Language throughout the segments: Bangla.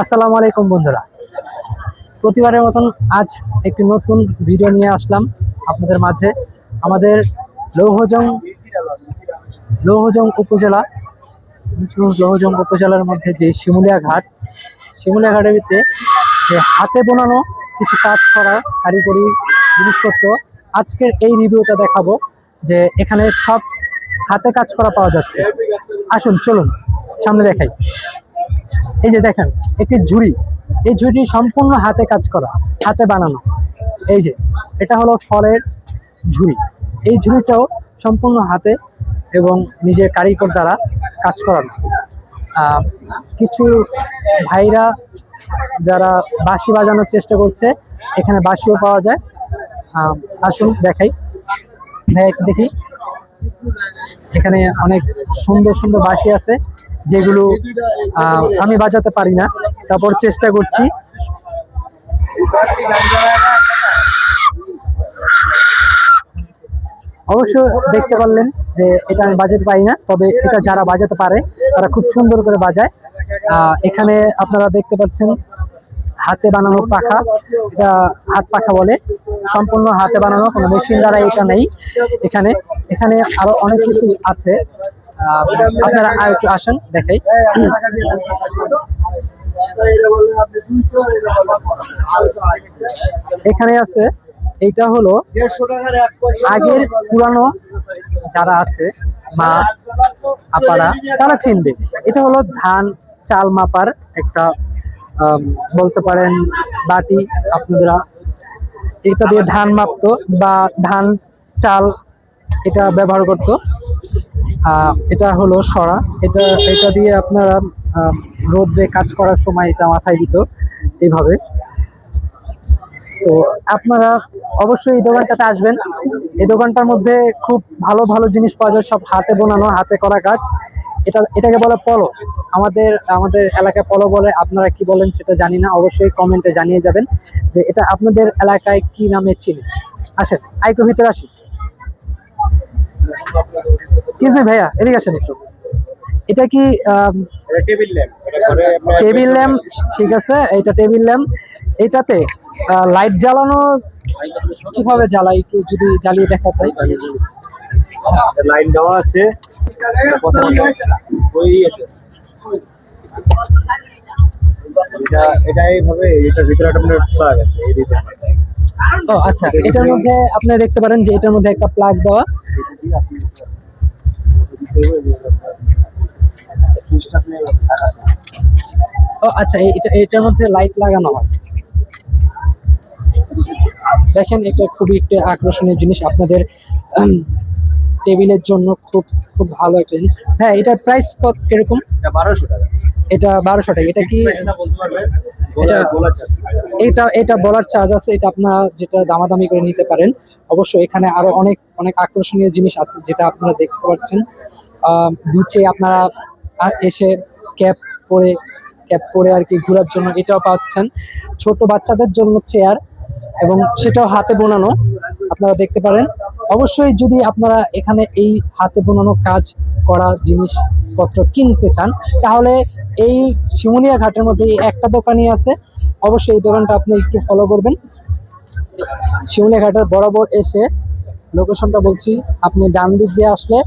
আসসালামু আলাইকুম বন্ধুরা। প্রতিবারের মতন আজ একটি নতুন ভিডিও নিয়ে আসলাম আপনাদের মাঝে। আমাদের লৌহজং লৌহজং উপজেলা লৌহজং উপজেলার মধ্যে যে শিমুলিয়া ঘাট, শিমুলিয়া ঘাটের ভিতরে যে হাতে বোনানো কিছু কাজ করা কারিগরি জিনিসপত্র, আজকের এই রিভিউটা দেখাবো যে এখানে সব হাতে কাজ করা পাওয়া যাচ্ছে। আসুন, চলুন, সামনে দেখাই। এই যে দেখেন, একটি ঝুড়ি। এই ঝুড়ি সম্পূর্ণ হাতে কাজ করা, হাতে বানানো। এই যে, এটা হলো ফলের ঝুড়ি। এই ঝুড়িটাও সম্পূর্ণ হাতে এবং নিজের কারিগর দ্বারা কাজ করানো। কিছু ভাইরা যারা বাঁশি বাজানোর চেষ্টা করছে, এখানে বাঁশিও পাওয়া যায়। আসুন, দেখাই। ভাই একটু দেখি। এখানে অনেক সুন্দর সুন্দর বাঁশি আছে, যেগুলো আমি বাজাতে পারি না। তারপর চেষ্টা করছি। অবশ্য দেখতে পারলেন যে এটা আমি বাজাতে পারি না, তবে এটা যারা বাজাতে পারে, তারা খুব সুন্দর করে বাজায়। এখানে আপনারা দেখতে পাচ্ছেন হাতে বানানো পাখা, এটা হাত পাখা বলে। সম্পূর্ণ হাতে বানানো, কোনো মেশিন দ্বারা এটা নেই এখানে। এখানে আরও অনেক কিছু আছে। আপনারা আর একটু আসেন, দেখাই। এখানে আছে, এইটা হলো আগের পুরানো যারা আছে, মা, আপারা, তারা চিনবে। এটা হলো ধান চাল মাপার একটা বলতে পারেন বাটি, আপনারা এটা দিয়ে ধান মাপতো বা ধান, চাল এটা ব্যবহার করতো। এটা হলো সরা। এটা এটা দিয়ে আপনারা রোদ্রে কাজ করার সময় এটা মাথায় দিত এইভাবে। তো আপনারা অবশ্যই এই দোকানটাতে আসবেন। এই দোকানটার মধ্যে খুব ভালো ভালো জিনিস পাওয়া যায়। সব হাতে বোনানো, হাতে করা কাজ। এটা এটাকে বলে পলো। আমাদের আমাদের এলাকায় পলো বলে আপনারা কি বলেন সেটা জানি না অবশ্যই কমেন্টে জানিয়ে যাবেন যে এটা আপনাদের এলাকায় কি নামে চিনি। আসেন আইকো ভিতরে আসি। কিছু ভাইয়া? এদিকে আসেন একটু। এটা কি টেবিল ল্যাম্প টেবিল ল্যাম্প ঠিক আছে এটা টেবিল ল্যাম্প এটাতে লাইট জ্বালানো কীভাবে জ্বালাই? একটু যদি জ্বালিয়ে দেখাতে লাইন দেওয়া আছে। ওই। এটা এটা ও আচ্ছা এটার মধ্যে আপনি দেখতে পারেন যে এটার মধ্যে একটা প্লাগ দেওয়া ও আচ্ছা এটা এটার মধ্যে লাইট লাগানো হয় দেখেন, এটা খুবই একটা আকর্ষণীয় জিনিস আপনাদের টেবিলের জন্য খুব খুব ভালো একটা জিনিস। হ্যাঁ এটার প্রাইস কত কীরকম? এটা বারোশো টাকা। এটা বারোশো টাকা। এটা কি এটা এটা বলার চার্জ আছে এটা আপনারা যেটা দামাদামি করে নিতে পারেন। অবশ্য এখানে আরও অনেক অনেক আকর্ষণীয় জিনিস আছে যেটা আপনারা দেখতে পাচ্ছেন। বিচে আপনারা এসে ক্যাপ পরে ক্যাপ পরে আর কি ঘোরার জন্য এটাও পাচ্ছেন। ছোট বাচ্চাদের জন্য চেয়ার এবং সেটাও হাতে বোনানো আপনারা দেখতে পারেন। অবশ্যই যদি আপনারা এখানে এই হাতে বোনানো কাজ করা জিনিসপত্র কিনতে চান, তাহলে এই শিমুলিয়া ঘাটের মধ্যে একটা দোকানই আছে। অবশ্যই এই দোকানটা আপনি একটু ফলো করবেন। শিমুলিয়া ঘাটের বরাবর এসে লোকেশনটা বলছি, আপনি ডান দিক দিয়ে আসলে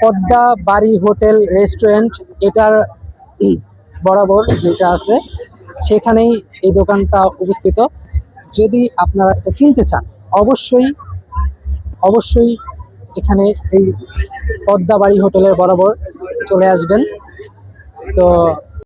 পদ্মা বাড়ি হোটেল রেস্টুরেন্ট এটার বরাবর যেটা আছে, সেখানেই এই দোকানটা অবস্থিত। যদি আপনারা এটা কিনতে চান, অবশ্যই অবশ্যই এখানে এই পদ্মাবাড়ি হোটেলের বরাবর চলে আসবেন। তো